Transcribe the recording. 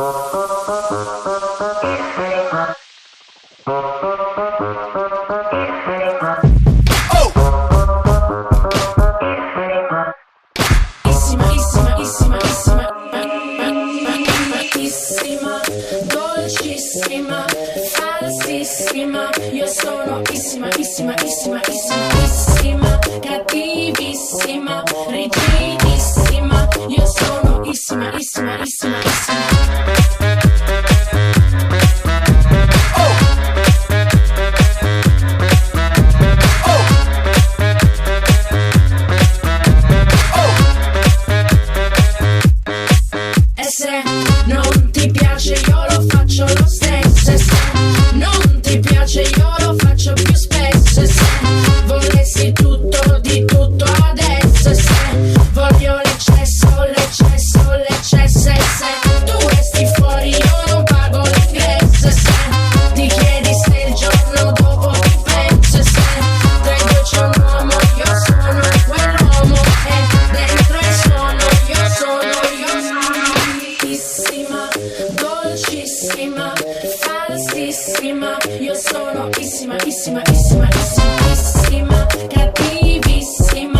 Cattivissima, rigidissima. Io issima, issima, issima. E non ti piace io lo faccio lo stesso. Non ti piace io issima, io sono issima, issima, issima, issima, issima, cattivissima.